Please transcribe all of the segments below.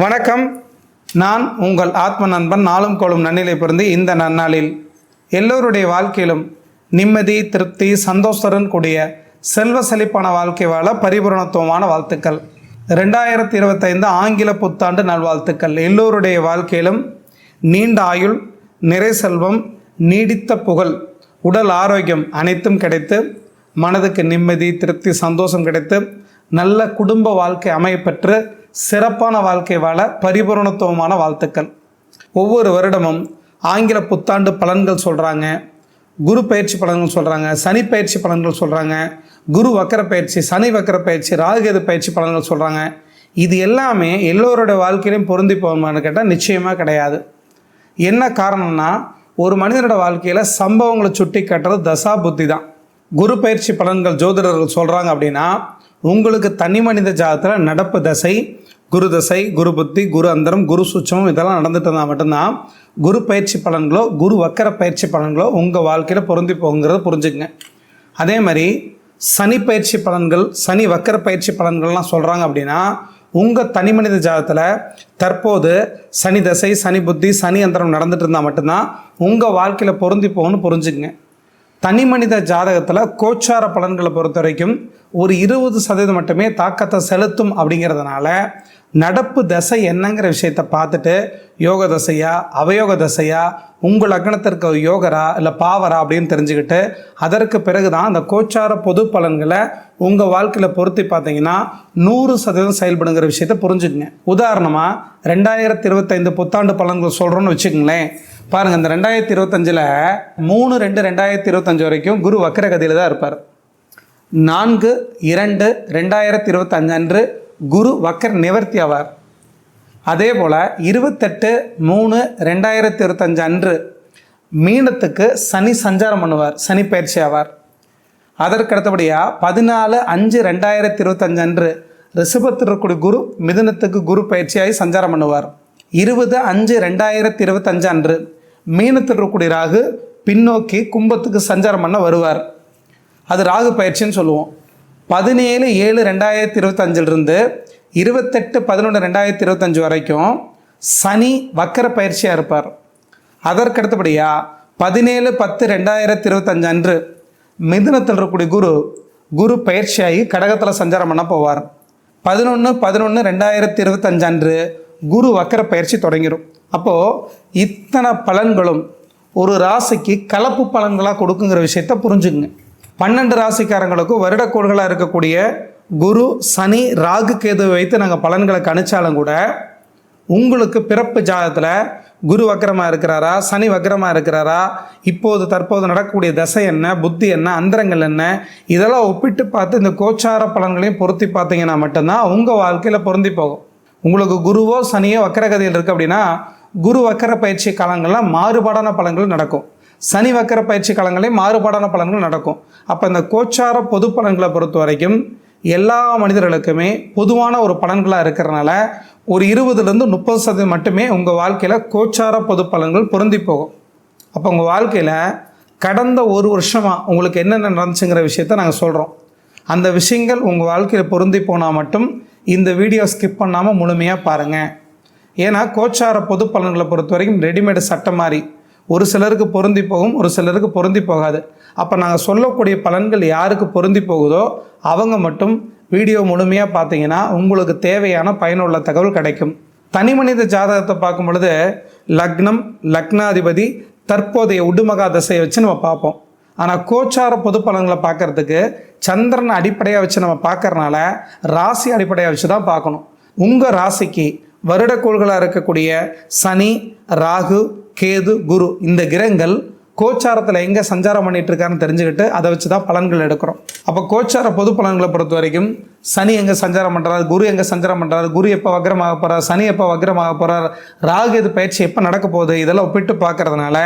வணக்கம். நான் உங்கள் ஆத்ம நண்பன் நாளும் கோளும் நன்னிலை பிறந்து இந்த நன்னாளில் எல்லோருடைய வாழ்க்கையிலும் நிம்மதி திருப்தி சந்தோஷத்துடன் கூடிய செல்வ செழிப்பான வாழ்க்கை வாழ பரிபூரணத்துவமான வாழ்த்துக்கள். ரெண்டாயிரத்தி இருபத்தைந்து ஆங்கில புத்தாண்டு நல்வாழ்த்துக்கள். எல்லோருடைய வாழ்க்கையிலும் நீண்ட ஆயுள் நிறை செல்வம் நீடித்த புகழ் உடல் ஆரோக்கியம் அனைத்தும் கிடைத்து மனதுக்கு நிம்மதி திருப்தி சந்தோஷம் கிடைத்து நல்ல குடும்ப வாழ்க்கை அமையப்பெற்று சிறப்பான வாழ்க்கை வாழ பரிபூரணத்துவமான வாழ்த்துக்கள். ஒவ்வொரு வருடமும் ஆங்கில புத்தாண்டு பலன்கள் சொல்கிறாங்க குரு பயிற்சி பலன்கள் சொல்கிறாங்க சனி பயிற்சி பலன்கள் சொல்கிறாங்க குரு வக்கர பயிற்சி சனி வக்கர பயிற்சி ராகுகேது பயிற்சி பலன்கள் சொல்கிறாங்க இது எல்லாமே எல்லோருடைய வாழ்க்கையிலையும் பொருந்தி போகணுமான்னு கேட்டால் நிச்சயமாக கிடையாது. என்ன காரணம்னா ஒரு மனிதனோட வாழ்க்கையில் சம்பவங்களை சுட்டி காட்டுறது தசா புத்தி தான் குரு பயிற்சி பலன்கள் ஜோதிடர்கள் சொல்கிறாங்க அப்படின்னா உங்களுக்கு தனி மனித ஜாதத்தில் நடப்பு தசை குரு தசை குரு புத்தி குரு அந்தரம் குரு சுச்சமம் இதெல்லாம் நடந்துட்டு இருந்தால் மட்டும்தான். குரு பயிற்சி பலன்களோ குரு வக்கர பயிற்சி பலன்களோ உங்கள் வாழ்க்கையில் பொருந்தி போகுங்கிறத புரிஞ்சுக்கங்க. அதே மாதிரி சனி பயிற்சி பலன்கள் சனி வக்கர பயிற்சி பலன்கள்லாம் சொல்கிறாங்க அப்படின்னா உங்கள் தனி மனித ஜாதத்தில் தற்போது சனி தசை சனி புத்தி சனி அந்தரம் நடந்துட்டு இருந்தால் மட்டும்தான் உங்கள் வாழ்க்கையில் பொருந்தி போகணும்னு புரிஞ்சுக்குங்க. தனி மனித ஜாதகத்தில் கோச்சார பலன்களை பொறுத்த வரைக்கும் ஒரு இருபது சதவீதம் மட்டுமே தாக்கத்தை செலுத்தும் அப்படிங்கிறதுனால நடப்பு தசை என்னங்கிற விஷயத்தை பார்த்துட்டு யோக தசையா அவயோக தசையா உங்கள் லக்னத்திற்கு யோகரா இல்லை பாவரா அப்படின்னு தெரிஞ்சுக்கிட்டு அதற்கு பிறகு தான் அந்த கோச்சார பொது பலன்களை உங்கள் வாழ்க்கையில் பொருத்தி பார்த்தீங்கன்னா நூறு சதவீதம் செயல்படுங்கிற விஷயத்தை புரிஞ்சுக்குங்க. உதாரணமாக ரெண்டாயிரத்தி இருபத்தைந்து புத்தாண்டு பலன்கள் சொல்கிறோன்னு வச்சுக்கோங்களேன். பாருங்கள் இந்த ரெண்டாயிரத்தி இருபத்தஞ்சில் மூணு ரெண்டு ரெண்டாயிரத்தி இருபத்தஞ்சு வரைக்கும் குரு வக்கரகதியில் தான் இருப்பார். நான்கு இரண்டு ரெண்டாயிரத்தி இருபத்தஞ்சு அன்று குரு வக்கர் நிவர்த்தி ஆவார். அதே போல் இருபத்தெட்டு மூணு ரெண்டாயிரத்தி இருபத்தஞ்சு அன்று மீனத்துக்கு சனி சஞ்சாரம் பண்ணுவார் சனி பயிற்சி ஆவார். அதற்கு அடுத்தபடியாக பதினாலு அஞ்சு ரெண்டாயிரத்தி இருபத்தஞ்சு அன்று ரிஷபத்திற்குடி இருக்கக்கூடிய குரு மிதுனத்துக்கு குரு பயிற்சியாகி சஞ்சாரம் பண்ணுவார். இருபது அஞ்சு ரெண்டாயிரத்தி இருபத்தஞ்சு அன்று மீனத்தில் இருக்கக்கூடிய ராகு பின்னோக்கி கும்பத்துக்கு சஞ்சாரம் பண்ண வருவார். அது ராகு பயிற்சின்னு சொல்லுவோம். பதினேழு ஏழு ரெண்டாயிரத்தி இருபத்தஞ்சிலிருந்து இருபத்தெட்டு பதினொன்று ரெண்டாயிரத்தி இருபத்தஞ்சு வரைக்கும் சனி வக்கர பயிற்சியாக இருப்பார். அதற்கு அடுத்தபடியாக பதினேழு பத்து ரெண்டாயிரத்தி இருபத்தஞ்சு அன்று மிதுனத்தில் இருக்கக்கூடிய குரு குரு பயிற்சியாகி கடகத்தில் சஞ்சாரம் பண்ண போவார். பதினொன்று பதினொன்று ரெண்டாயிரத்தி இருபத்தஞ்சு அன்று குரு வக்கர பயிற்சி தொடங்கிடும் அப்போது இத்தனை பலன்களும் ஒரு ராசிக்கு கலப்பு பலன்களாக கொடுக்குங்கிற விஷயத்த புரிஞ்சுக்குங்க. பன்னெண்டு ராசிக்காரங்களுக்கும் வருடக்கோள்களாக இருக்கக்கூடிய குரு சனி ராகு கேது வைத்து நாங்கள் பலன்களை கணிச்சாலும் கூட உங்களுக்கு பிறப்பு ஜாதத்தில் குரு வக்கரமாக இருக்கிறாரா சனி வக்கரமாக இருக்கிறாரா இப்போது தற்போது நடக்கக்கூடிய தசை என்ன புத்தி என்ன அந்தரங்கள் என்ன இதெல்லாம் ஒப்பிட்டு பார்த்து இந்த கோச்சார பலன்களையும் பொருத்தி பார்த்தீங்கன்னா மட்டும்தான் உங்கள் வாழ்க்கையில் பொருந்தி போகும். உங்களுக்கு குருவோ சனியோ வக்கரகதியில் இருக்குது அப்படின்னா குரு வக்கர பயிற்சி காலங்களில் மாறுபாடான பலன்கள் நடக்கும். சனி வக்கர பயிற்சி காலங்களையும் மாறுபாடான பலன்கள் நடக்கும். அப்போ இந்த கோச்சார பொது பலன்களை பொறுத்த வரைக்கும் எல்லா மனிதர்களுக்குமே பொதுவான ஒரு பலன்களாக இருக்கிறனால ஒரு இருபதுலேருந்து முப்பது சதவீதம் மட்டுமே உங்கள் வாழ்க்கையில் கோச்சார பொது பலன்கள் பொருந்தி போகும். அப்போ உங்கள் வாழ்க்கையில் கடந்த ஒரு வருஷமாக உங்களுக்கு என்னென்ன நடந்துச்சுங்கிற விஷயத்த நாங்கள் சொல்கிறோம் அந்த விஷயங்கள் உங்கள் வாழ்க்கையில் பொருந்தி போனால் மட்டும் இந்த வீடியோ ஸ்கிப் பண்ணாமல் முழுமையாக பாருங்கள் ஏன்னா கோச்சார பொது பலன்களை பொறுத்த வரைக்கும் ரெடிமேடு சட்டம் மாதிரி ஒரு சிலருக்கு பொருந்தி போகும் ஒரு சிலருக்கு பொருந்தி போகாது. அப்போ நாங்கள் சொல்லக்கூடிய பலன்கள் யாருக்கு பொருந்தி போகுதோ அவங்க மட்டும் வீடியோ முழுமையாக பார்த்தீங்கன்னா உங்களுக்கு தேவையான பயனுள்ள தகவல் கிடைக்கும். தனி மனித ஜாதகத்தை பார்க்கும் பொழுது லக்னம் லக்னாதிபதி தற்போதைய உடுமகா தசையை வச்சு நம்ம பார்ப்போம். ஆனால் கோச்சார பொது பலன்களை பார்க்கறதுக்கு சந்திரன் அடிப்படையாக வச்சு நம்ம பார்க்கறனால ராசி அடிப்படையாக வச்சு தான் பார்க்கணும். உங்கள் ராசிக்கு வருடக்கோள்களாக இருக்கக்கூடிய சனி ராகு கேது குரு இந்த கிரகங்கள் கோச்சாரத்தில் எங்கே சஞ்சாரம் பண்ணிட்டு இருக்காருன்னு தெரிஞ்சுக்கிட்டு அதை வச்சு தான் பலன்கள் எடுக்கிறோம். அப்போ கோச்சார பொது பலன்களை பொறுத்த வரைக்கும் சனி எங்கே சஞ்சாரம் பண்ணுறாரு குரு எங்கே சஞ்சாரம் பண்ணுறாரு குரு எப்போ வக்ரமாக போகிறார் சனி எப்போ வக்ரமாக போகிறார் ராகு இது பயிற்சி எப்போ நடக்க போகுது இதெல்லாம் ஒப்பிட்டு பார்க்கறதுனால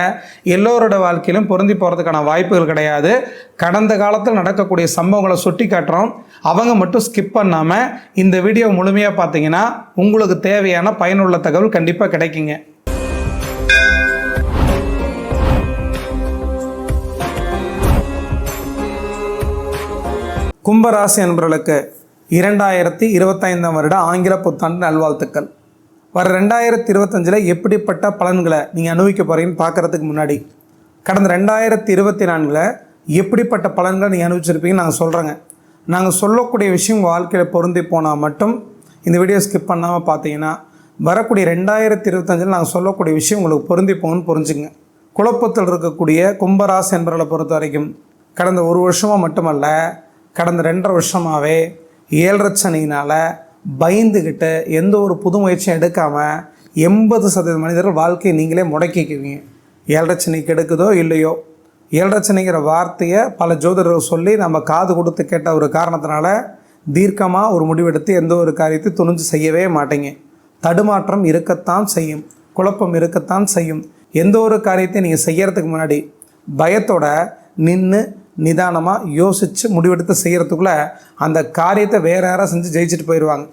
எல்லோரோட வாழ்க்கையிலும் பொருந்தி போகிறதுக்கான வாய்ப்புகள் கிடையாது. கடந்த காலத்தில் நடக்கக்கூடிய சம்பவங்களை சுட்டி காட்டுறோம். அவங்க மட்டும் ஸ்கிப் பண்ணாமல் இந்த வீடியோ முழுமையாக பார்த்தீங்கன்னா உங்களுக்கு தேவையான பயனுள்ள தகவல் கண்டிப்பாக கிடைக்குங்க. கும்பராசி என்பவர்களுக்கு இரண்டாயிரத்தி இருபத்தைந்தாம் வருட ஆங்கில புத்தாண்டு நல்வாழ்த்துக்கள். வர ரெண்டாயிரத்தி இருபத்தஞ்சில் எப்படிப்பட்ட பலன்களை நீங்கள் அனுபவிக்க போகிறீங்கன்னு பார்க்குறதுக்கு முன்னாடி கடந்த ரெண்டாயிரத்தி இருபத்தி நான்கில் எப்படிப்பட்ட பலன்களை நீங்கள் அனுபவிச்சிருப்பீங்கன்னு நாங்கள் சொல்கிறோங்க நாங்கள் சொல்லக்கூடிய விஷயம் வாழ்க்கையில் பொருந்தி போனால் மட்டும் இந்த வீடியோ ஸ்கிப் பண்ணாமல் பார்த்தீங்கன்னா வரக்கூடிய ரெண்டாயிரத்தி இருபத்தஞ்சில் நாங்கள் சொல்லக்கூடிய விஷயம் உங்களுக்கு பொருந்தி போகணும்னு புரிஞ்சுங்க குழப்பத்தில் இருக்கக்கூடிய கும்பராசி என்பவர்களை பொறுத்த வரைக்கும் கடந்த ஒரு வருஷமாக மட்டுமல்ல கடந்த ரெண்டரை வருஷமாகவே ஏழரை சனியினால் பயந்துக்கிட்டு எந்த ஒரு புது முயற்சியும் எடுக்காமல் எண்பது சதவீத மனிதர்கள் வாழ்க்கையை நீங்களே முடக்கிக்குவீங்க. ஏழரை எடுக்குதோ இல்லையோ? ஏழரை சனிங்கிற வார்த்தையை பல ஜோதிடர்கள் சொல்லி நம்ம காது கொடுத்து கேட்ட ஒரு காரணத்தினால தீர்க்கமாக ஒரு முடிவெடுத்து எந்த ஒரு காரியத்தை துணிஞ்சு செய்யவே மாட்டீங்க. தடுமாற்றம் இருக்கத்தான் செய்யும். குழப்பம் இருக்கத்தான் செய்யும். எந்த ஒரு காரியத்தை நீங்கள் செய்யறதுக்கு முன்னாடி பயத்தோட நின்று நிதானமாக யோசித்து முடிவெடுத்து செய்கிறதுக்குள்ளே அந்த காரியத்தை வேற யாராக செஞ்சு ஜெயிச்சுட்டு போயிடுவாங்க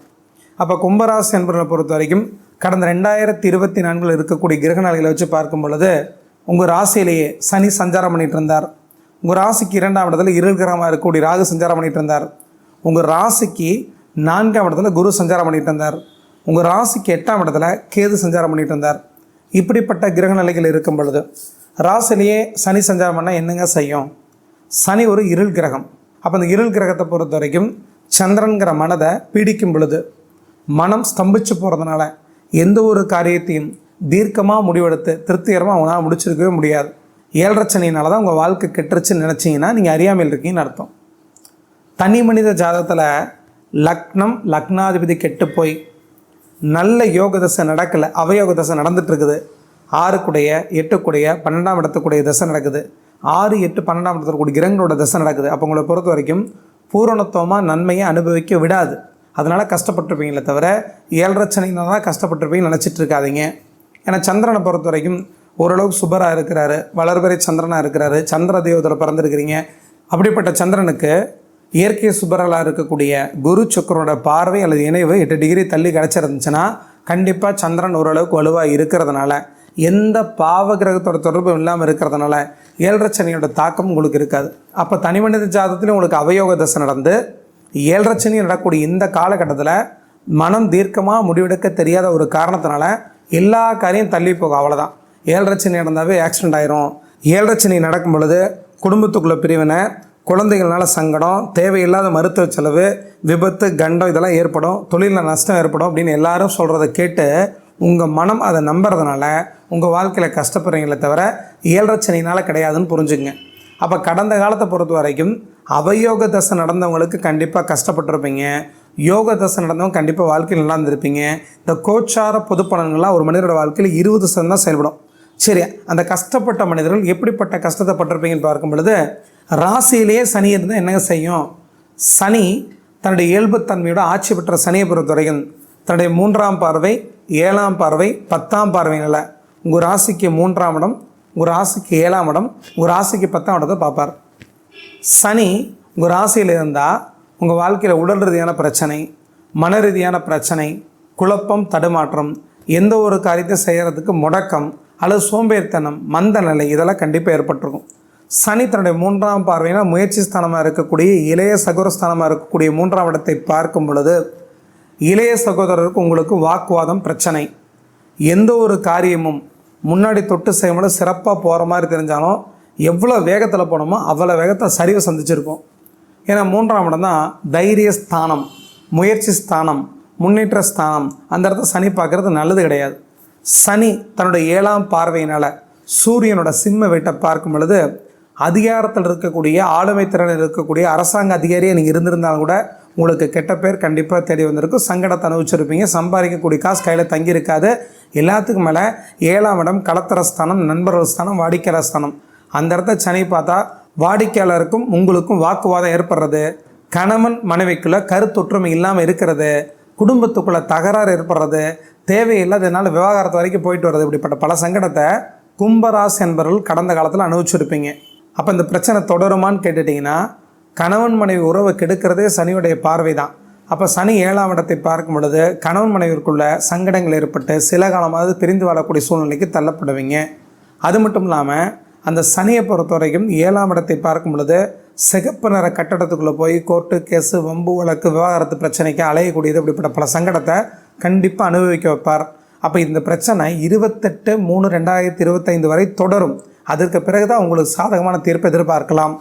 அப்போ கும்பராசி என்பவர்களை பொறுத்த வரைக்கும் கடந்த ரெண்டாயிரத்தி இருபத்தி நான்கில் இருக்கக்கூடிய கிரக நிலைகளை வச்சு பார்க்கும் பொழுது உங்கள் ராசியிலேயே சனி சஞ்சாரம் பண்ணிட்டு இருந்தார். உங்கள் ராசிக்கு இரண்டாம் இடத்துல இருள் கிரகமாக இருக்கக்கூடிய ராகு சஞ்சாரம் பண்ணிட்டு இருந்தார். உங்கள் ராசிக்கு நான்காம் இடத்துல குரு சஞ்சாரம் பண்ணிட்டு இருந்தார். உங்கள் ராசிக்கு எட்டாம் இடத்துல கேது சஞ்சாரம் பண்ணிட்டு இருந்தார். இப்படிப்பட்ட கிரக நிலைகள் இருக்கும் பொழுது ராசிலேயே சனி சஞ்சாரம் பண்ணால் என்னங்க செய்யும்? சனி ஒரு இருள் கிரகம். அப்போ அந்த இருள் கிரகத்தை பொறுத்த வரைக்கும் சந்திரன்கிற மனதை பீடிக்கும் பொழுது மனம் ஸ்தம்பிச்சு போகிறதுனால எந்த ஒரு காரியத்தையும் தீர்க்கமாக முடிவெடுத்து திருப்திகரமாக அவனால் முடிச்சிருக்கவே முடியாது. ஏழரை சனியினால தான் உங்கள் வாழ்க்கை கெட்டுருச்சுன்னு நினச்சிங்கன்னா நீங்கள் அறியாமல் இருக்கீங்கன்னு அர்த்தம். தனி மனித ஜாதகத்தில் லக்னம் லக்னாதிபதி கெட்டு போய் நல்ல யோக தசை நடக்கலை அவயோக தசை நடந்துட்டு இருக்குது. ஆறுக்குடைய எட்டுக்குடைய பன்னெண்டாம் இடத்துக்குடைய தசை நடக்குது. ஆறு எட்டு பன்னெண்டாம் இடத்துக்குடைய கிரகங்களோட தசை நடக்குது. அப்போ உங்களை பொறுத்த வரைக்கும் பூரணத்துவமாக நன்மையை அனுபவிக்க விடாது. அதனால் கஷ்டப்பட்டிருப்பீங்களே தவிர ஏழரை தான் கஷ்டப்பட்டுருப்பீங்க நினச்சிட்டு இருக்காதீங்க. ஏன்னா சந்திரனை பொறுத்த வரைக்கும் ஓரளவுக்கு சுபராக இருக்கிறாரு. வளர்பறை சந்திரனாக இருக்கிறாரு. சந்திர தெய்வத்தில் பிறந்திருக்கிறீங்க. அப்படிப்பட்ட சந்திரனுக்கு இயற்கை சுபரலாக இருக்கக்கூடிய குரு சுக்கரோட பார்வை அல்லது இணைவு எட்டு டிகிரி தள்ளி கிடச்சிருந்துச்சுன்னா கண்டிப்பாக சந்திரன் ஓரளவுக்கு வலுவாக இருக்கிறதுனால எந்த பாவ கிரகத்தோட தொடர்பும் இல்லாமல் இருக்கிறதுனால ஏழரை சனியோட தாக்கம் உங்களுக்கு இருக்காது. அப்போ தனி மனித ஜாதத்துலேயும் உங்களுக்கு அவயோக தசை நடந்து ஏழரை சனி நடக்கக்கூடிய இந்த காலகட்டத்தில் மனம் தீர்க்கமாக முடிவெடுக்க தெரியாத ஒரு காரணத்தினால எல்லா காரியம் தள்ளி போகும். அவ்வளோதான் ஏழரை சனி நடந்தாவே ஆக்சிடென்ட் ஆயிரும். ஏழரை சனி நடக்கும் பொழுது குடும்பத்துக்குள்ளே பிரிவினை குழந்தைகள்னால சங்கடம் தேவையில்லாத மருத்துவ செலவு விபத்து கண்டம் இதெல்லாம் ஏற்படும். தொழிலில் நஷ்டம் ஏற்படும் அப்படின்னு எல்லாரும் சொல்கிறத கேட்டு உங்கள் மனம் அதை நம்புறதுனால உங்கள் வாழ்க்கையில் கஷ்டப்படுறீங்களே தவிர ஏழரை கிடையாதுன்னு புரிஞ்சுங்க அப்போ கடந்த காலத்தை பொறுத்த வரைக்கும் அவயோக தசை நடந்தவங்களுக்கு கண்டிப்பாக கஷ்டப்பட்டிருப்பீங்க. யோக தசை நடந்தவங்க கண்டிப்பாக வாழ்க்கையில் நல்லா இருந்திருப்பீங்க. இந்த கோச்சார பொது பலன்கள்லாம் ஒரு மனிதரோட வாழ்க்கையில் இருபது சதம் தான் செயல்படும். சரி அந்த கஷ்டப்பட்ட மனிதர்கள் எப்படிப்பட்ட கஷ்டத்தை பட்டிருப்பீங்கன்னு பார்க்கும் பொழுது ராசியிலேயே சனி இருந்தால் என்னங்க செய்யும்? சனி தன்னுடைய இயல்புத்தன்மையோட ஆட்சி பெற்ற சனியை பொறுத்த வரைக்கும் தன்னுடைய மூன்றாம் பார்வை ஏழாம் பார்வை பத்தாம் பார்வைகளை உங்கள் ராசிக்கு மூன்றாம் இடம் உங்கள் ராசிக்கு ஏழாம் இடம் உங்கள் ராசிக்கு பத்தாம் இடத்தை பார்ப்பார். சனி உங்கள் ராசியில் இருந்தால் உங்கள் வாழ்க்கையில் உடல் ரீதியான பிரச்சனை மன ரீதியான பிரச்சனை குழப்பம் தடுமாற்றம் எந்த ஒரு காரியத்தை செய்கிறதுக்கு முடக்கம் அல்லது சோம்பேறித்தனம் மந்த நிலை இதெல்லாம் கண்டிப்பாக ஏற்பட்டிருக்கும். சனி தன்னுடைய மூன்றாம் பார்வையினால் முயற்சி ஸ்தானமாக இருக்கக்கூடிய இளைய சகோதரஸ்தானமாக இருக்கக்கூடிய மூன்றாம் இடத்தை பார்க்கும் பொழுது இளைய சகோதரருக்கு உங்களுக்கு வாக்குவாதம் பிரச்சனை. எந்த ஒரு காரியமும் முன்னாடி தொட்டு செய்யும்போது சிறப்பாக போகிற மாதிரி தெரிஞ்சாலும் எவ்வளோ வேகத்தில் போனோமோ அவ்வளோ வேகத்தை சரிவை சந்திச்சிருக்கோம். ஏன்னா மூன்றாம் இடம் தான் தைரிய ஸ்தானம் முயற்சி ஸ்தானம் முன்னேற்ற ஸ்தானம். அந்த இடத்த சனி பார்க்குறது நல்லது கிடையாது. சனி தன்னுடைய ஏழாம் பார்வையினால் சூரியனோட சிம்ம வீட்டை பார்க்கும் பொழுது அதிகாரத்தில் இருக்கக்கூடிய ஆளுமை திறன் இருக்கக்கூடிய அரசாங்க அதிகாரியாக நீங்கள் இருந்திருந்தாலும் கூட உங்களுக்கு கெட்ட பேர் கண்டிப்பாக தேடி வந்திருக்கும். சங்கடத்தை அனுபவிச்சிருப்பீங்க. சம்பாதிக்கக்கூடிய காசு கையில் தங்கியிருக்காது. எல்லாத்துக்கும் மேலே ஏழாம் இடம் கலத்தர ஸ்தானம் நண்பர்கள் ஸ்தானம் வாடிக்கையாளர் ஸ்தானம். அந்த இடத்த சனி பார்த்தா வாடிக்கையாளருக்கும் உங்களுக்கும் வாக்குவாதம் ஏற்படுறது. கணவன் மனைவிக்குள்ள கருத்தொற்றுமை இல்லாமல் இருக்கிறது. குடும்பத்துக்குள்ளே தகராறு ஏற்படுறது. தேவையில்லாதனால விவகாரத்து வரைக்கும் போயிட்டு வர்றது. இப்படிப்பட்ட பல சங்கடத்தை கும்பராசி என்பவர்கள் கடந்த காலத்தில் அனுபவிச்சிருப்பீங்க. அப்போ இந்த பிரச்சனை தொடருமான்னு கேட்டுட்டிங்கன்னா கணவன் மனைவி உறவை கெடுக்கிறதே சனியுடைய பார்வை தான் அப்போ சனி ஏழாம் இடத்தை பார்க்கும் பொழுது கணவன் மனைவிற்குள்ள சங்கடங்கள் ஏற்பட்டு சில காலமாவது பிரிந்து வாழக்கூடிய சூழ்நிலைக்கு தள்ளப்படுவீங்க. அது மட்டும் இல்லாமல் அந்த சனியை பொறுத்த வரைக்கும் ஏழாம் இடத்தை பார்க்கும் பொழுது சிகப்பு நிற கட்டடத்துக்குள்ளே போய் கோர்ட்டு கேஸு வம்பு வழக்கு விவாகரத்து பிரச்சனைக்கு அலையக்கூடியது அப்படிப்பட்ட பல சங்கடத்தை கண்டிப்பாக அனுபவிக்க வைப்பார். அப்போ இந்த பிரச்சனை இருபத்தெட்டு மூணு ரெண்டாயிரத்தி இருபத்தைந்து வரை தொடரும். அதற்கு பிறகு தான் உங்களுக்கு சாதகமான தீர்ப்பை எதிர்பார்க்கலாம்.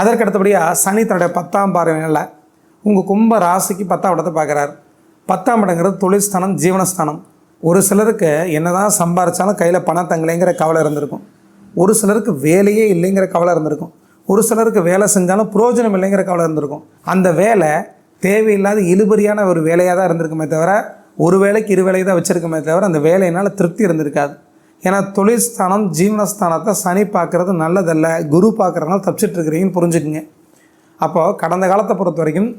அதற்கு அடுத்தபடியாக சனி தன்னுடைய பத்தாம் பார்வையில் உங்கள் கும்ப ராசிக்கு பத்தாம் இடத்தை பார்க்குறாரு. பத்தாம் இடங்கிறது தொழில்ஸ்தானம் ஜீவனஸ்தானம். ஒரு சிலருக்கு என்னதான் சம்பாரித்தாலும் கையில் பணம் தங்கலைங்கிற கவலை இருந்திருக்கும். ஒரு சிலருக்கு வேலையே இல்லைங்கிற கவலை இருந்திருக்கும். ஒரு சிலருக்கு வேலை செஞ்சாலும் பிரயோஜனம் இல்லைங்கிற கவலை இருந்திருக்கும். அந்த வேலை தேவையில்லாத இழுபறியான ஒரு வேலையாக தான் இருந்திருக்குமே தவிர ஒரு வேலைக்கு இரு வேலையை தான் வச்சுருக்குமே தவிர அந்த வேலையினால் திருப்தி இருந்திருக்காது. ஏன்னா தொழில்ஸ்தானம் ஜீவனஸ்தானத்தை சனி பார்க்குறது நல்லதல்ல. குரு பார்க்குறதுனால தப்பிச்சிட்டு இருக்கிறீங்கன்னு புரிஞ்சுக்குங்க. அப்போது கடந்த காலத்தை பொறுத்த வரைக்கும்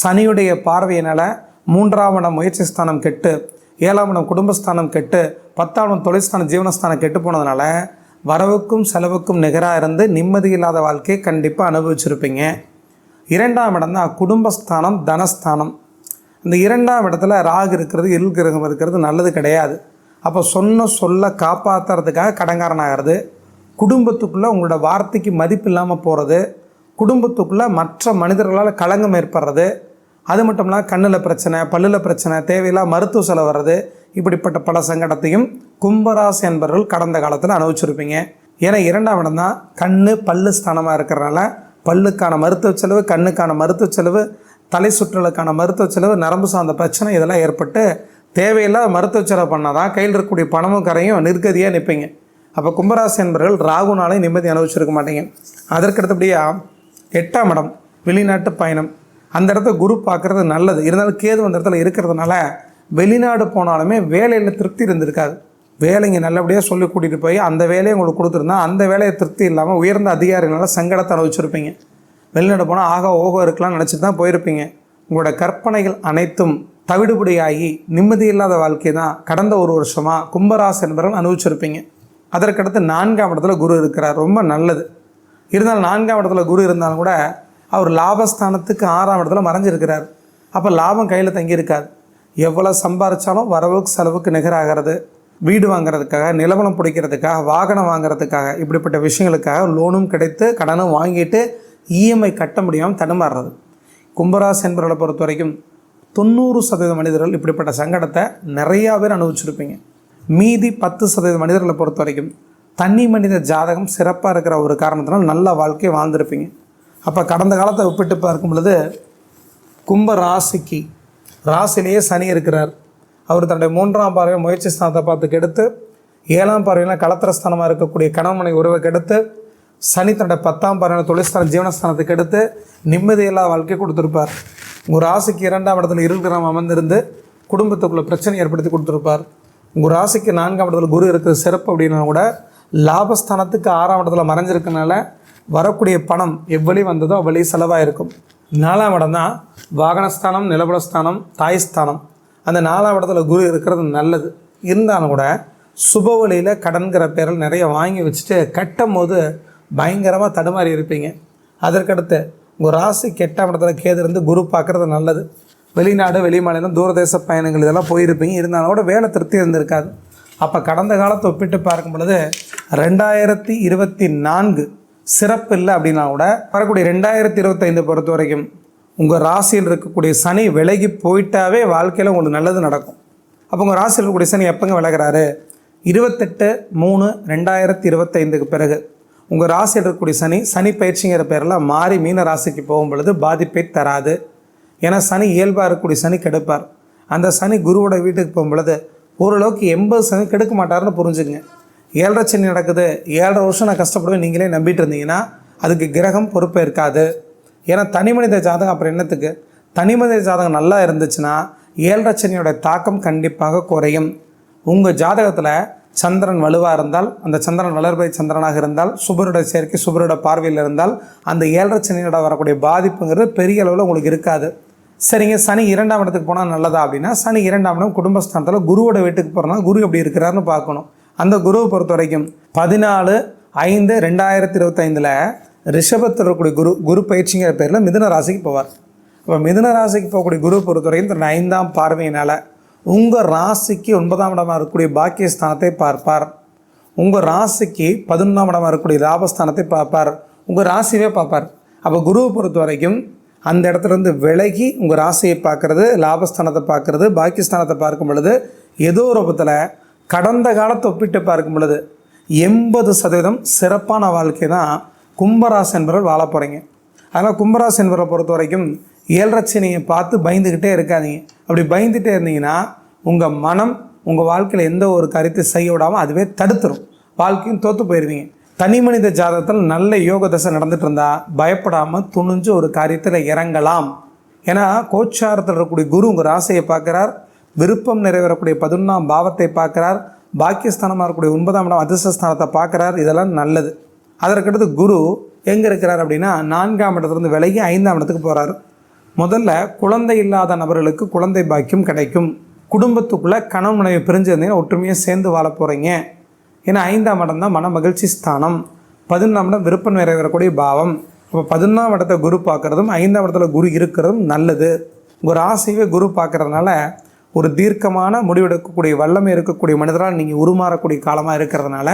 சனியுடைய பார்வையினால் மூன்றாம் இடம் முயற்சி ஸ்தானம் கெட்டு ஏழாம் இடம் குடும்பஸ்தானம் கெட்டு பத்தாம் இடம் தொழில்ஸ்தானம் ஜீவனஸ்தானம் கெட்டு போனதுனால வரவுக்கும் செலவுக்கும் நிகராக இருந்து நிம்மதி இல்லாத வாழ்க்கையை கண்டிப்பாக அனுபவிச்சிருப்பீங்க. இரண்டாம் இடம் தான் குடும்பஸ்தானம் தனஸ்தானம். இந்த இரண்டாம் இடத்துல ராகு இருக்கிறது இருள் கிரகம் இருக்கிறது நல்லது கிடையாது. அப்போ சொன்ன சொல்ல காப்பாற்றுறதுக்காக கடங்காரனாகிறது குடும்பத்துக்குள்ளே உங்களோட வார்த்தைக்கு மதிப்பு இல்லாமல் போகிறது குடும்பத்துக்குள்ளே மற்ற மனிதர்களால் களங்கம் ஏற்படுறது. அது மட்டும் இல்லாமல் கண்ணில் பிரச்சனை பல்லில் பிரச்சனை தேவையில்லாத மருத்துவ செலவு வர்றது. இப்படிப்பட்ட பல சங்கடத்தையும் கும்பராசி என்பவர்கள் கடந்த காலத்தில் அனுபவிச்சிருப்பீங்க. ஏன்னா இரண்டாம் இடம் தான் கண்ணு பல்லு ஸ்தானமாக இருக்கிறனால பல்லுக்கான மருத்துவ செலவு கண்ணுக்கான மருத்துவ செலவு தலை சுற்றலுக்கான மருத்துவ செலவு நரம்பு சார்ந்த பிரச்சனை இதெல்லாம் ஏற்பட்டு தேவையில்லாத மருத்துவச்சரை பண்ணால் தான் கையில் இருக்கக்கூடிய பணமும் கரையும் நிர்கதியாக நிற்பீங்க. அப்போ கும்பராசி என்பவர்கள் ராகுனாலே நிம்மதி அனுபவிச்சிருக்க மாட்டீங்க. அதற்கு அடுத்தபடியாக எட்டாம் இடம் வெளிநாட்டு பயணம். அந்த இடத்த குரு பார்க்குறது நல்லது. இருந்தாலும் கேது அந்த இடத்துல இருக்கிறதுனால வெளிநாடு போனாலுமே வேலையில் திருப்தி இருந்திருக்காது. வேலைங்க நல்லபடியாக சொல்லி கூட்டிகிட்டு போய் அந்த வேலையை உங்களுக்கு கொடுத்துருந்தா அந்த வேலையை திருப்தி இல்லாமல் உயர்ந்த அதிகாரிகளால் சங்கடத்தை அனுபவிச்சிருப்பீங்க. வெளிநாடு போனால் ஆக ஓகோ இருக்கலாம்னு நினச்சிட்டு தான் போயிருப்பீங்க. உங்களோட கற்பனைகள் அனைத்தும் தவிடுபடியாகி நிம்மதியில்லாத வாழ்க்கை தான் கடந்த ஒரு வருஷமாக கும்பராசி என்பவர்கள் அனுபவிச்சிருப்பீங்க. அதற்கடுத்து நான்காம் இடத்துல குரு இருக்கிறார். ரொம்ப நல்லது. இருந்தாலும் நான்காம் இடத்துல குரு இருந்தாலும் கூட அவர் லாபஸ்தானத்துக்கு ஆறாம் இடத்துல மறைஞ்சிருக்கிறார். அப்போ லாபம் கையில் தங்கியிருக்காது எவ்வளோ சம்பாரித்தாலும் வரவுக்கு செலவுக்கு நிகராகிறது. வீடு வாங்குறதுக்காக நிலவலம் பிடிக்கிறதுக்காக வாகனம் வாங்குறதுக்காக இப்படிப்பட்ட விஷயங்களுக்காக லோனும் கிடைத்து கடனும் வாங்கிட்டு இஎம்ஐ கட்ட முடியாமல் தடுமாறுறது. கும்பராசி என்பவர்களை பொறுத்த வரைக்கும் தொண்ணூறு சதவீத மனிதர்கள் இப்படிப்பட்ட சங்கடத்தை நிறையா பேர் அனுபவிச்சிருப்பீங்க. மீதி பத்து சதவீத மனிதர்களை பொறுத்த வரைக்கும் தனி மனித ஜாதகம் சிறப்பாக இருக்கிற ஒரு காரணத்தினால் நல்ல வாழ்க்கையை வாழ்ந்திருப்பீங்க. அப்போ கடந்த காலத்தை ஒப்பிட்டு பார்க்கும் பொழுது கும்ப ராசிக்கு ராசிலேயே சனி இருக்கிறார். அவர் தன்னுடைய மூன்றாம் பார்வையை முயற்சி ஸ்தானத்தை பார்த்து கெடுத்து ஏழாம் பார்வையில் கலத்திரஸ்தானமாக இருக்கக்கூடிய கணவனை உறவை கெடுத்து சனி தன்னுடைய பத்தாம் பார்வையான தொழில்ஸ்தான ஜீவனஸ்தானத்துக்கு எடுத்து நிம்மதியில்லா வாழ்க்கை கொடுத்துருப்பார். உங்கள் ராசிக்கு இரண்டாம் இடத்துல இருள்கிரகம் அமர்ந்திருந்து குடும்பத்துக்குள்ளே பிரச்சனை ஏற்படுத்தி கொடுத்துருப்பார். உங்கள் ராசிக்கு நான்காம் இடத்துல குரு இருக்கிறது சிறப்பு அப்படின்னா கூட லாபஸ்தானத்துக்கு ஆறாம் இடத்துல மறைஞ்சிருக்கனால வரக்கூடிய பணம் எவ்வளி வந்ததோ அவ்வளி செலவாக இருக்கும் நாலாம் இடம் தான் வாகனஸ்தானம் நிலபலஸ்தானம் தாய்ஸ்தானம். அந்த நாலாம் இடத்துல குரு இருக்கிறது நல்லது. இருந்தாலும் கூட சுப வழியில் கடன்கிற பேரில் நிறைய வாங்கி வச்சுட்டு கட்டும் போது பயங்கரமாக தடுமாறி இருப்பீங்க. அதற்கடுத்து உங்கள் ராசி கெட்ட இடத்துல கேது இருந்து குரு பார்க்குறது நல்லது. வெளிநாடு வெளி மாநிலம் தூரதேச பயணங்கள் இதெல்லாம் போயிருப்பீங்க. இருந்தாலும் கூட வேலை திருப்தி இருந்திருக்காது. அப்போ கடந்த காலத்தை ஒப்பிட்டு பார்க்கும் பொழுது ரெண்டாயிரத்தி இருபத்தி நான்கு சிறப்பு இல்லை அப்படின்னா கூட வரக்கூடிய ரெண்டாயிரத்தி இருபத்தைந்து பொறுத்த வரைக்கும் உங்கள் ராசியில் இருக்கக்கூடிய சனி விலகி போயிட்டாவே வாழ்க்கையில் உங்களுக்கு நல்லது நடக்கும். அப்போ உங்கள் ராசியில் இருக்கக்கூடிய சனி எப்போங்க விலகிறாரு? இருபத்தெட்டு மூணு ரெண்டாயிரத்தி இருபத்தைந்துக்கு பிறகு. உங்கள் ராசியில் இருக்கக்கூடிய சனி சனி பயிற்சிங்கிற பேரில் மாறி மீன ராசிக்கு போகும் பொழுது பாதிப்பை தராது. ஏன்னா சனி இயல்பாக இருக்கக்கூடிய சனி கெடுப்பார். அந்த சனி குருவோட வீட்டுக்கு போகும் பொழுது ஓரளவுக்கு எண்பது சனி கெடுக்க மாட்டாருன்னு புரிஞ்சுங்க ஏழரை சனி நடக்குது ஏழரை வருஷம் நான் கஷ்டப்படுவேன் நீங்களே நம்பிட்டு இருந்தீங்கன்னா அதுக்கு கிரகம் பொறுப்பே இருக்காது. ஏன்னா தனி மனித ஜாதகம் அப்புறம் என்னத்துக்கு? தனி மனித ஜாதகம் நல்லா இருந்துச்சுன்னா ஏழரை சனியோட தாக்கம் கண்டிப்பாக குறையும். உங்கள் ஜாதகத்தில் சந்திரன் வலுவாக இருந்தால் அந்த சந்திரன் வளர்பை சந்திரனாக இருந்தால் சுபருட சேர்க்கை சுபருட பார்வையில் இருந்தால் அந்த ஏழரை சனியோட வரக்கூடிய பாதிப்புங்கிறது பெரிய அளவில் உங்களுக்கு இருக்காது. சரிங்க சனி இரண்டாம் இடத்துக்கு போனால் நல்லதா அப்படின்னா சனி இரண்டாம் இடம் குடும்பஸ்தானத்தில் குருவோட வீட்டுக்கு போகிறனா குரு எப்படி இருக்கிறாருன்னு பார்க்கணும். அந்த குருவை பொறுத்த வரைக்கும் பதினாலு ஐந்து ரெண்டாயிரத்தி இருபத்தைந்தில் ரிஷபத்தில் இருக்கக்கூடிய குரு குரு பயிற்சிங்கிற பேரில் மிதுன ராசிக்கு போவார். அப்போ மிதுன ராசிக்கு போகக்கூடிய குரு பொறுத்தவரைக்கும் தன் ஐந்தாம் பார்வையினால் உங்கள் ராசிக்கு ஒன்பதாம் இடமாக இருக்கக்கூடிய பாக்கியஸ்தானத்தை பார்ப்பார். உங்கள் ராசிக்கு பதினொன்றாம் இடமாக இருக்கக்கூடிய லாபஸ்தானத்தை பார்ப்பார். உங்கள் ராசியவே பார்ப்பார். அப்போ குருவை பொறுத்த வரைக்கும் அந்த இடத்துலேருந்து விலகி உங்கள் ராசியை பார்க்குறது லாபஸ்தானத்தை பார்க்குறது பாக்கியஸ்தானத்தை பார்க்கும் பொழுது ஏதோ ஒரு ரூபத்தில் கடந்த காலத்தை ஒப்பிட்டு பார்க்கும் பொழுது எண்பது சதவீதம் சிறப்பான வாழ்க்கை தான் கும்பராசி என்பவர்கள் வாழ போகிறீங்க அதனால் கும்பராசி என்பவரை பொறுத்த வரைக்கும் ஏழரட்சணியை பார்த்து பயந்துக்கிட்டே இருக்காதீங்க. அப்படி பயந்துகிட்டே இருந்தீங்கன்னா உங்கள் மனம் உங்கள் வாழ்க்கையில் எந்த ஒரு காரியத்தை செய்ய விடாமல் அதுவே தடுத்துரும். வாழ்க்கையும் தோற்று போயிடுவீங்க தனி மனித ஜாதகத்தில் நல்ல யோக தசை நடந்துட்டு இருந்தால் பயப்படாமல் துணிஞ்சு ஒரு காரியத்தில் இறங்கலாம். ஏன்னா கோச்சாரத்தில் இருக்கக்கூடிய குரு உங்கள் ராசியை பார்க்குறார். விருப்பம் நிறைவேறக்கூடிய பதினொன்றாம் பாவத்தை பார்க்குறார். பாக்கியஸ்தானமாக இருக்கக்கூடிய ஒன்பதாம் இடம் அதிர்ஷ்டஸ்தானத்தை பார்க்குறார். இதெல்லாம் நல்லது. அதற்கடுத்து குரு எங்கே இருக்கிறார் அப்படின்னா நான்காம் இடத்துலேருந்து விலகி ஐந்தாம் இடத்துக்கு போகிறார் முதல்ல குழந்தை இல்லாத நபர்களுக்கு குழந்தை பாக்கியம் கிடைக்கும். குடும்பத்துக்குள்ளே கணவன் மனைவி பிரிஞ்சிருந்தீங்கன்னா ஒற்றுமையாக சேர்ந்து வாழ போகிறீங்க ஏன்னா ஐந்தாம் இடம் தான் மன மகிழ்ச்சி ஸ்தானம். பதினொன்றாம் இடம் விருப்பம் நிறைவேறக்கூடிய பாவம். அப்போ பதினொன்றாம் இடத்த குரு பார்க்குறதும் ஐந்தாம் இடத்துல குரு இருக்கிறதும் நல்லது. ஒரு ஆசையவே குரு பார்க்குறதுனால ஒரு தீர்க்கமான முடிவெடுக்கக்கூடிய வல்லமை இருக்கக்கூடிய மனிதரால் நீங்கள் உருமாறக்கூடிய காலமாக இருக்கிறதுனால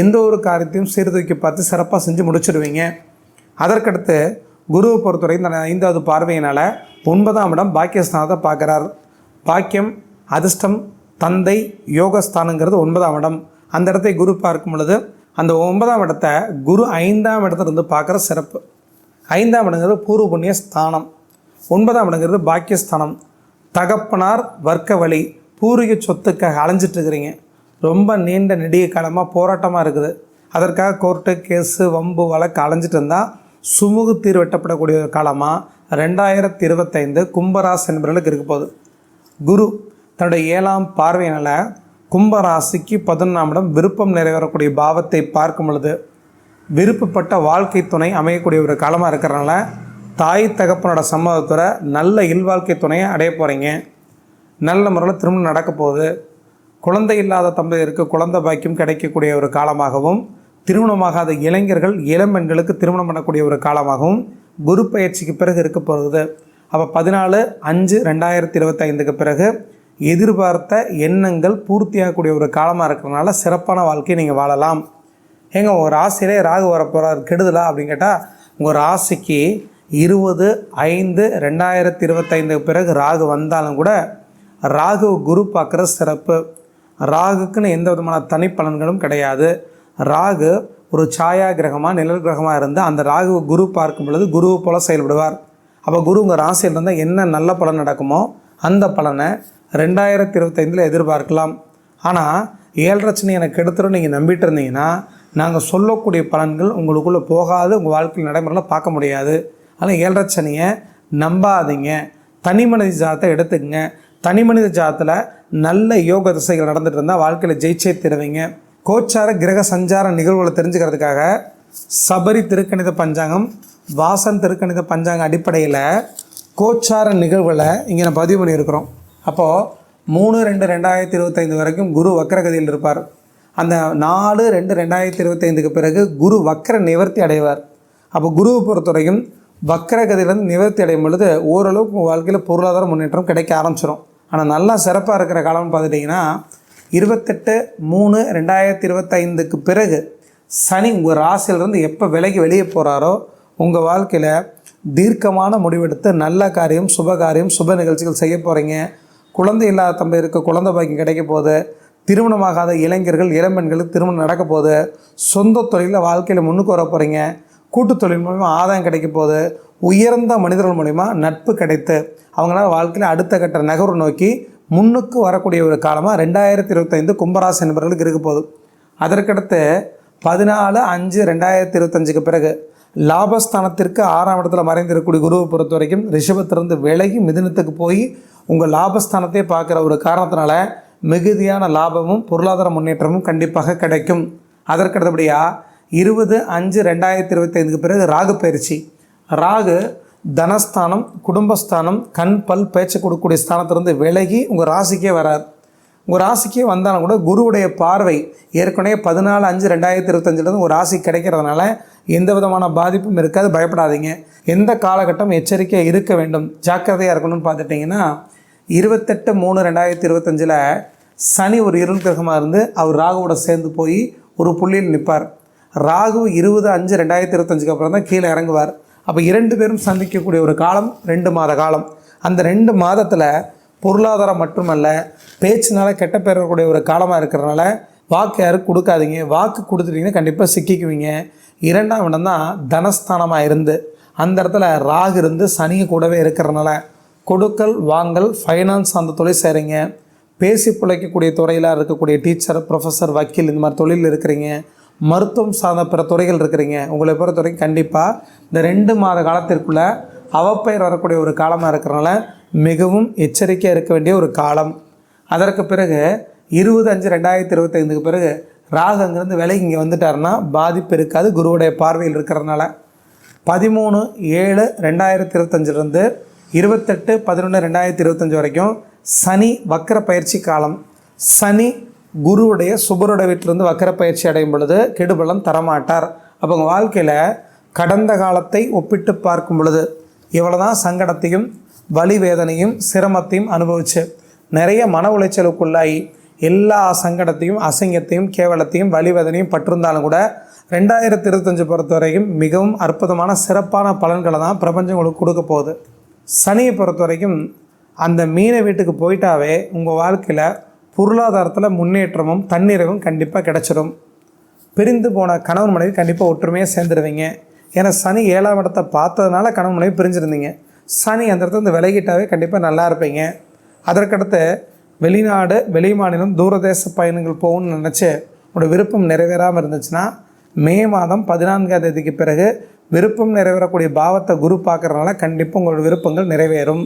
எந்த ஒரு காரியத்தையும் சீர்தூக்கி பார்த்து சிறப்பாக செஞ்சு முடிச்சிடுவீங்க அதற்கடுத்து குருவை பொறுத்தவரை இந்த ஐந்தாவது பார்வையினால் ஒன்பதாம் இடம் பாக்கியஸ்தானத்தை பார்க்குறார். பாக்கியம் அதிர்ஷ்டம் தந்தை யோகஸ்தானங்கிறது ஒன்பதாம் இடம். அந்த இடத்தை குரு பார்க்கும் பொழுது அந்த ஒன்பதாம் இடத்த குரு ஐந்தாம் இடத்துல இருந்து பார்க்குற சிறப்பு. ஐந்தாம் இடங்கிறது பூர்வ புண்ணிய ஸ்தானம். ஒன்பதாம் இடங்கிறது பாக்கியஸ்தானம். தகப்பனார் வர்க்க வழி பூர்வீக சொத்துக்காக அலஞ்சிட்டுருக்குறீங்க ரொம்ப நீண்ட நெடிய காலமாக போராட்டமாக இருக்குது. அதற்காக கோர்ட்டு கேஸு வம்பு வழக்கு அலைஞ்சிட்டு இருந்தால் சுமூக தீர்வு வெட்டப்படக்கூடிய ஒரு காலமாக ரெண்டாயிரத்தி இருபத்தைந்து கும்பராசி என்பவர்களுக்கு இருக்க போகுது. குரு தன்னுடைய ஏழாம் பார்வையினால் கும்பராசிக்கு பதினொன்றாம் இடம் விருப்பம் நிறைவேறக்கூடிய பாவத்தை பார்க்கும் பொழுது விருப்பப்பட்ட வாழ்க்கை துணை அமையக்கூடிய ஒரு காலமாக இருக்கிறனால தாய் தகப்பனோட சம்மதத்துறை நல்ல இல்வாழ்க்கை துணையை அடைய போகிறீங்க நல்ல முறையில் திருமணம் நடக்க போகுது. குழந்தை இல்லாத தம்பதியருக்கு குழந்தை பாக்கியம் கிடைக்கக்கூடிய ஒரு காலமாகவும் திருமணமாகாத இளைஞர்கள் இளம்பெண்களுக்கு திருமணம் பண்ணக்கூடிய ஒரு காலமாகவும் குரு பயிற்சிக்கு பிறகு இருக்க போகிறது. அப்போ பதினாலு அஞ்சு ரெண்டாயிரத்தி இருபத்தைந்துக்கு பிறகு எதிர்பார்த்த எண்ணங்கள் பூர்த்தியாகக்கூடிய ஒரு காலமாக இருக்கிறனால சிறப்பான வாழ்க்கையை நீங்கள் வாழலாம். ஏங்க ஒரு ராசியிலே ராகு வரப்போகிறார் கெடுதலா அப்படின்னு கேட்டால் உங்கள் ராசிக்கு இருபது ஐந்து ரெண்டாயிரத்தி இருபத்தைந்துக்கு பிறகு ராகு வந்தாலும் கூட ராகு குரு பார்க்குற சிறப்பு. ராகுக்குன்னு எந்த விதமான தனிப்பலன்களும் கிடையாது. ராகு ஒரு சாயா கிரகமாக நிழல் கிரகமாக இருந்து அந்த ராகு குரு பார்க்கும் பொழுது குருவை போல செயல்படுவார். அப்போ குரு உங்கள் ராசியில் இருந்தால் என்ன நல்ல பலன் நடக்குமோ அந்த பலனை ரெண்டாயிரத்தி இருபத்தைந்தில் எதிர்பார்க்கலாம் ஆனால் ஏழரச்சனை எனக்கு எடுத்துரும் நீங்கள் நம்பிட்டு இருந்தீங்கன்னா நாங்கள் சொல்லக்கூடிய பலன்கள் உங்களுக்குள்ளே போகாது உங்கள் வாழ்க்கையில் நடைமுறையில் பார்க்க முடியாது. ஆனால் ஏழரச்சனையை நம்பாதீங்க. தனி மனித ஜாதத்தை எடுத்துக்கங்க. தனி மனித ஜாதத்தில் நல்ல யோக திசைகள் நடந்துகிட்டு இருந்தால் வாழ்க்கையில் ஜெயிச்சே தருவீங்க. கோச்சார கிரக சஞ்சார நிகழ்வுகளை தெரிஞ்சுக்கிறதுக்காக சபரி திருக்கணித பஞ்சாங்கம் வாசன் திருக்கணித பஞ்சாங்க அடிப்படையில் கோச்சார நிகழ்வுகளை இங்கே நான் பதிவு பண்ணியிருக்கிறோம். அப்போது மூணு ரெண்டு ரெண்டாயிரத்தி இருபத்தைந்து வரைக்கும் குரு வக்கரகதியில் இருப்பார். அந்த நாலு ரெண்டு ரெண்டாயிரத்தி இருபத்தைந்துக்கு பிறகு குரு வக்கர நிவர்த்தி அடைவார். அப்போ குருவை பொறுத்தவரைக்கும் வக்கரகதியிலேருந்து நிவர்த்தி அடையும் பொழுது ஓரளவுக்கு வாழ்க்கையில் பொருளாதார முன்னேற்றம் கிடைக்க ஆரம்பிச்சிடும் ஆனால் நல்லா சிறப்பாக இருக்கிற காலம்னு பார்த்துட்டிங்கன்னா இருபத்தெட்டு மூணு ரெண்டாயிரத்தி இருபத்தைந்துக்கு பிறகு சனி உங்கள் ராசியிலிருந்து எப்போ விலகி வெளியே போகிறாரோ உங்கள் வாழ்க்கையில் தீர்க்கமான முடிவெடுத்து நல்ல காரியம் சுப காரியம் சுப நிகழ்ச்சிகள் செய்ய போகிறீங்க குழந்தை இல்லாத தம்பதிக்கு குழந்தை பாக்கியம் கிடைக்க போகுது. திருமணமாகாத இளைஞர்கள் இளம்பெண்களுக்கு திருமணம் நடக்க போகுது. சொந்த தொழிலில் வாழ்க்கையில் முன்னுக்கு வர போகிறீங்க கூட்டு தொழில் மூலிமா ஆதாயம் கிடைக்க போகுது. உயர்ந்த மனிதர்கள் மூலிமா நட்பு கிடைத்து அவங்களால வாழ்க்கையில் அடுத்த கட்ட நகர்வு நோக்கி முன்னுக்கு வரக்கூடிய ஒரு காலமாக ரெண்டாயிரத்தி இருபத்தைந்து கும்பராசி நண்பர்களுக்கு இருக்க போகுது. அதற்கடுத்து பதினாலு அஞ்சு ரெண்டாயிரத்தி இருபத்தஞ்சுக்கு பிறகு லாபஸ்தானத்திற்கு ஆறாம் இடத்துல மறைந்திருக்கக்கூடிய குருவை பொறுத்த வரைக்கும் ரிஷபத்திலிருந்து விலகி மிதினத்துக்கு போய் உங்கள் லாபஸ்தானத்தை பார்க்குற ஒரு காரணத்தினால மிகுதியான லாபமும் பொருளாதார முன்னேற்றமும் கண்டிப்பாக கிடைக்கும். அதற்கடுத்தபடியாக இருபது அஞ்சு ரெண்டாயிரத்தி இருபத்தைந்துக்கு பிறகு ராகு பயிற்சி. ராகு தனஸ்தானம் குடும்பஸ்தானம் கண் பல் பேச்சு கொடுக்கக்கூடிய ஸ்தானத்திலிருந்து விலகி உங்கள் ராசிக்கே வரார். உங்கள் ராசிக்கே வந்தாலும் கூட குருவுடைய பார்வை ஏற்கனவே பதினாலு அஞ்சு ரெண்டாயிரத்தி இருபத்தஞ்சிலேருந்து உங்கள் ராசி கிடைக்கிறதுனால எந்த விதமான பாதிப்பும் இருக்காது. பயப்படாதீங்க. எந்த காலகட்டம் எச்சரிக்கையாக இருக்க வேண்டும் ஜாக்கிரதையாக இருக்கணும்னு பார்த்துட்டிங்கன்னா இருபத்தெட்டு மூணு ரெண்டாயிரத்தி இருபத்தஞ்சில் சனி ஒரு இருள் கிரகமாக இருந்து அவர் ராகுவோட சேர்ந்து போய் ஒரு புள்ளியில் நிற்பார் ராகு இருபது அஞ்சு ரெண்டாயிரத்தி இருபத்தஞ்சுக்கு அப்புறம் தான் கீழே இறங்குவார். அப்போ இரண்டு பேரும் சந்திக்கக்கூடிய ஒரு காலம் ரெண்டு மாத காலம். அந்த ரெண்டு மாதத்தில் பொருளாதாரம் மட்டுமல்ல பேச்சுனால கெட்ட பேர் ஒரு காலமாக இருக்கிறனால வாக்கு யாருக்கு கொடுக்காதீங்க. வாக்கு கொடுத்துட்டீங்கன்னா கண்டிப்பாக சிக்கிக்குவீங்க. இரண்டாம் இடம் தான் தனஸ்தானமாக இருந்து அந்த இடத்துல ராகு இருந்து சனி கூடவே இருக்கிறனால கொடுக்கல் வாங்கல் ஃபைனான்ஸ் அந்த தொழில் செய்கிறீங்க பேசி பிழைக்கக்கூடிய துறையில் இருக்கக்கூடிய டீச்சர் ப்ரொஃபஸர் வக்கீல் இந்த மாதிரி தொழில் இருக்கிறீங்க. மருத்துவம் சார்ந்த பிற துறைகள் இருக்கிறீங்க. உங்களை பொறுத்த வரைக்கும் கண்டிப்பாக இந்த ரெண்டு மாத காலத்திற்குள்ளே அவப்பெயர் வரக்கூடிய ஒரு காலமாக இருக்கிறனால மிகவும் எச்சரிக்கையாக இருக்க வேண்டிய ஒரு காலம். அதற்கு பிறகு இருபது அஞ்சு ரெண்டாயிரத்தி இருபத்தைந்துக்கு பிறகு ராகு அங்கேருந்து விலைக்கு இங்கே வந்துட்டாருன்னா பாதிப்பு இருக்காது. குருவுடைய பார்வையில் இருக்கிறதுனால பதிமூணு ஏழு ரெண்டாயிரத்தி இருபத்தஞ்சிலிருந்து இருபத்தெட்டு பதினொன்று ரெண்டாயிரத்தி இருபத்தஞ்சி வரைக்கும் சனி வக்கர பயிற்சி காலம். சனி குருவுடைய சுபருடைய வீட்டிலிருந்து வக்கர பயிற்சி அடையும் பொழுது கெடுபலம் தரமாட்டார். அப்போ உங்கள் வாழ்க்கையில் கடந்த காலத்தை ஒப்பிட்டு பார்க்கும் பொழுது இவ்வளோதான் சங்கடத்தையும் வலி வேதனையும் சிரமத்தையும் அனுபவிச்சு நிறைய மன உளைச்சலுக்குள்ளாகி எல்லா சங்கடத்தையும் அசிங்கத்தையும் கேவலத்தையும் வலி வேதனையும் பட்டிருந்தாலும் கூட ரெண்டாயிரத்தி இருபத்தஞ்சு பொறுத்த வரைக்கும் மிகவும் அற்புதமான சிறப்பான பலன்களை தான் பிரபஞ்சம் உங்களுக்கு கொடுக்க போகுது. சனியை பொறுத்த வரைக்கும் அந்த மீனை வீட்டுக்கு போயிட்டாவே உங்கள் வாழ்க்கையில் பொருளாதாரத்தில் முன்னேற்றமும் தன்னிறைவும் கண்டிப்பாக கிடச்சிடும் பிரிந்து போன கணவன் மனைவி கண்டிப்பாக ஒற்றுமையாக சேர்ந்துருவீங்க. ஏன்னா சனி ஏழாம் இடத்தை பார்த்ததுனால கணவன் மனைவி பிரிஞ்சிருந்தீங்க. சனி அந்த இடத்துல இந்த விலகிட்டாவே கண்டிப்பாக நல்லா இருப்பீங்க. அதற்கடுத்து வெளிநாடு வெளி மாநிலம் தூரதேச பயணங்கள் போகணும்னு நினச்சி உங்களோட விருப்பம் நிறைவேறாமல் இருந்துச்சுன்னா மே மாதம் பதினான்காம் தேதிக்கு பிறகு விருப்பம் நிறைவேறக்கூடிய பாவத்தை குரு பார்க்குறதுனால கண்டிப்பாக உங்களோட விருப்பங்கள் நிறைவேறும்.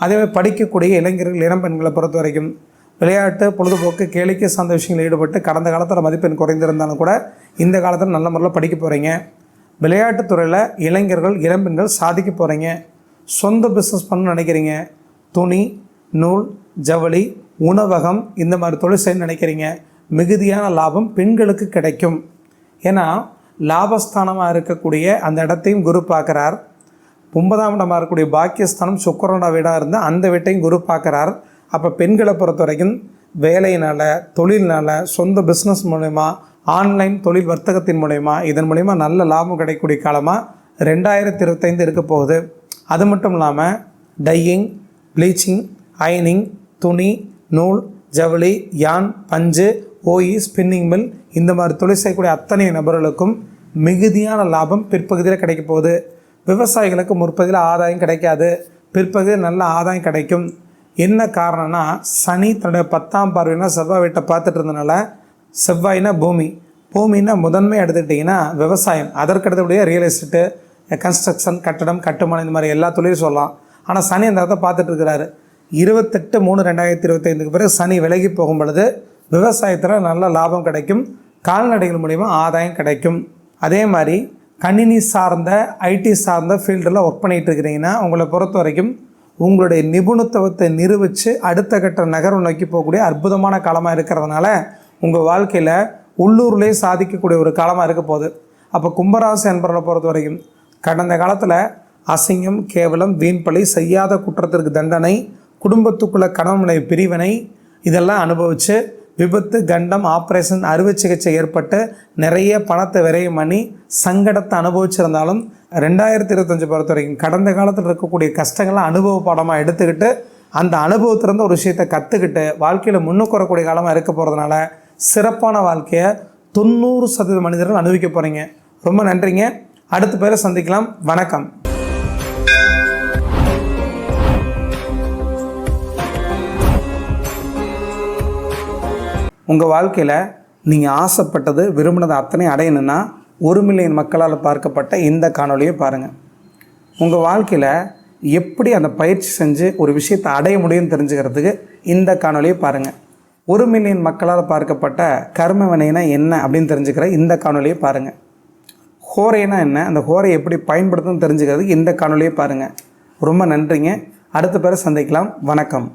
அதேமாதிரி படிக்கக்கூடிய இளைஞர்கள் இளம்பெண்களை பொறுத்த வரைக்கும் விளையாட்டு பொழுதுபோக்கு கேளிக்கை சார்ந்த விஷயங்களில் ஈடுபட்டு கடந்த காலத்தில் மதிப்பெண் குறைந்திருந்தாலும் கூட இந்த காலத்தில் நல்ல முறையில் படிக்க போகிறீங்க விளையாட்டுத்துறையில் இளைஞர்கள் இளம்பெண்கள் சாதிக்க போகிறீங்க சொந்த பிஸ்னஸ் பண்ணணும்னு நினைக்கிறீங்க. துணி நூல் ஜவுளி உணவகம் இந்த மாதிரி தொழில் செய்ய நினைக்கிறீங்க. மிகுதியான லாபம் பெண்களுக்கு கிடைக்கும். ஏன்னா லாபஸ்தானமாக இருக்கக்கூடிய அந்த இடத்தையும் குரு பார்க்குறார். ஒன்பதாம் இடமாக இருக்கக்கூடிய பாக்கியஸ்தானம் சுக்கரனோட வீடாக இருந்தால் அந்த வீட்டையும் குரு பார்க்குறார். அப்போ பெண்களை பொறுத்த வரைக்கும் வேலையினால் தொழில்னால் சொந்த பிஸ்னஸ் மூலயமா ஆன்லைன் தொழில் வர்த்தகத்தின் மூலயமா இதன் மூலயமா நல்ல லாபம் கிடைக்கக்கூடிய காலமாக ரெண்டாயிரத்தி இருபத்தைந்து இருக்க போகுது. அது மட்டும் இல்லாமல் டையிங் ப்ளீச்சிங் அயனிங் துணி நூல் ஜவுளி யான் பஞ்சு ஓஇ ஸ்பின்னிங் மில் இந்த மாதிரி தொழில் செய்யக்கூடிய அத்தனை நபர்களுக்கும் மிகுதியான லாபம் பிற்பகுதியில் கிடைக்க போகுது. விவசாயிகளுக்கு முற்பகுதியில் ஆதாயம் கிடைக்காது. பிற்பகுதியில் நல்ல ஆதாயம் கிடைக்கும். என்ன காரணம்னா சனி தன்னுடைய பத்தாம் பார்வைனா செவ்வாய் வீட்டை பார்த்துட்டு இருந்தனால செவ்வாய்னா பூமி. பூமின்னா முதன்மை எடுத்துக்கிட்டிங்கன்னா விவசாயம். அதற்கடுத்தபடியே ரியல் எஸ்டேட்டு கன்ஸ்ட்ரக்ஷன் கட்டடம் கட்டுமானம் இந்த மாதிரி எல்லா தொழிலும் சொல்லலாம். ஆனால் சனி அந்த இடத்த பார்த்துட்டு இருக்கிறாரு. இருபத்தெட்டு மூணு ரெண்டாயிரத்தி இருபத்தைந்துக்கு பிறகு சனி விலகி போகும் பொழுது விவசாயத்தில் நல்ல லாபம் கிடைக்கும். கால்நடைகள் மூலிமா ஆதாயம் கிடைக்கும். அதே மாதிரி கணினி சார்ந்த ஐடி சார்ந்த ஃபீல்டில் ஒர்க் பண்ணிகிட்டு இருக்கிறீங்கன்னா உங்களை பொறுத்த வரைக்கும் உங்களுடைய நிபுணத்துவத்தை நிரூபித்து அடுத்த கட்ட நகரம் நோக்கி போகக்கூடிய அற்புதமான காலமாக இருக்கிறதுனால உங்கள் வாழ்க்கையில் உள்ளூர்லேயே சாதிக்கக்கூடிய ஒரு காலமாக இருக்க போகுது. அப்போ கும்பராசி அன்பர்களை பொறுத்த வரைக்கும் கடந்த காலத்தில் அசிங்கம் கேவலம் வீண்பழி செய்யாத குற்றத்திற்கு தண்டனை குடும்பத்துக்குள்ள கணவனை பிரிவினை இதெல்லாம் அனுபவித்து விபத்து கண்டம் ஆப்ரேஷன் அறுவை சிகிச்சை ஏற்பட்டு நிறைய பணத்தை விரையும் பண்ணி சங்கடத்தை அனுபவிச்சிருந்தாலும் ரெண்டாயிரத்தி இருபத்தஞ்சு பொறுத்த வரைக்கும் கடந்த காலத்தில் இருக்கக்கூடிய கஷ்டங்களை அனுபவ பாடமாக எடுத்துக்கிட்டு அந்த அனுபவத்திலேருந்து ஒரு விஷயத்தை கற்றுக்கிட்டு வாழ்க்கையில் முன்னுக்கு வரக்கூடிய காலமாக இருக்க போகிறதுனால சிறப்பான வாழ்க்கையை தொண்ணூறு சதவீத மனிதர்கள் அனுபவிக்க போகிறீங்க ரொம்ப நன்றிங்க. அடுத்த பேரை சந்திக்கலாம். வணக்கம். உங்கள் வாழ்க்கையில் நீங்கள் ஆசைப்பட்டது விரும்பினது அத்தனை அடையணும்னா ஒரு மில்லியன் மக்களால் பார்க்கப்பட்ட இந்த காணொலியை பாருங்கள் உங்கள் வாழ்க்கையில் எப்படி அந்த பயிற்சி செஞ்சு ஒரு விஷயத்தை அடைய முடியும்னு தெரிஞ்சுக்கிறதுக்கு இந்த காணொலியை பாருங்கள் ஒரு மில்லியன் மக்களால் பார்க்கப்பட்ட கர்ம வினைனா என்ன அப்படின்னு தெரிஞ்சுக்கிற இந்த காணொலியை பாருங்கள் ஹோரைனா என்ன? அந்த ஹோரை எப்படி பயன்படுத்தணும்னு தெரிஞ்சுக்கிறதுக்கு இந்த காணொலியை பாருங்கள் ரொம்ப நன்றிங்க. அடுத்த பேரை சந்திக்கலாம். வணக்கம்.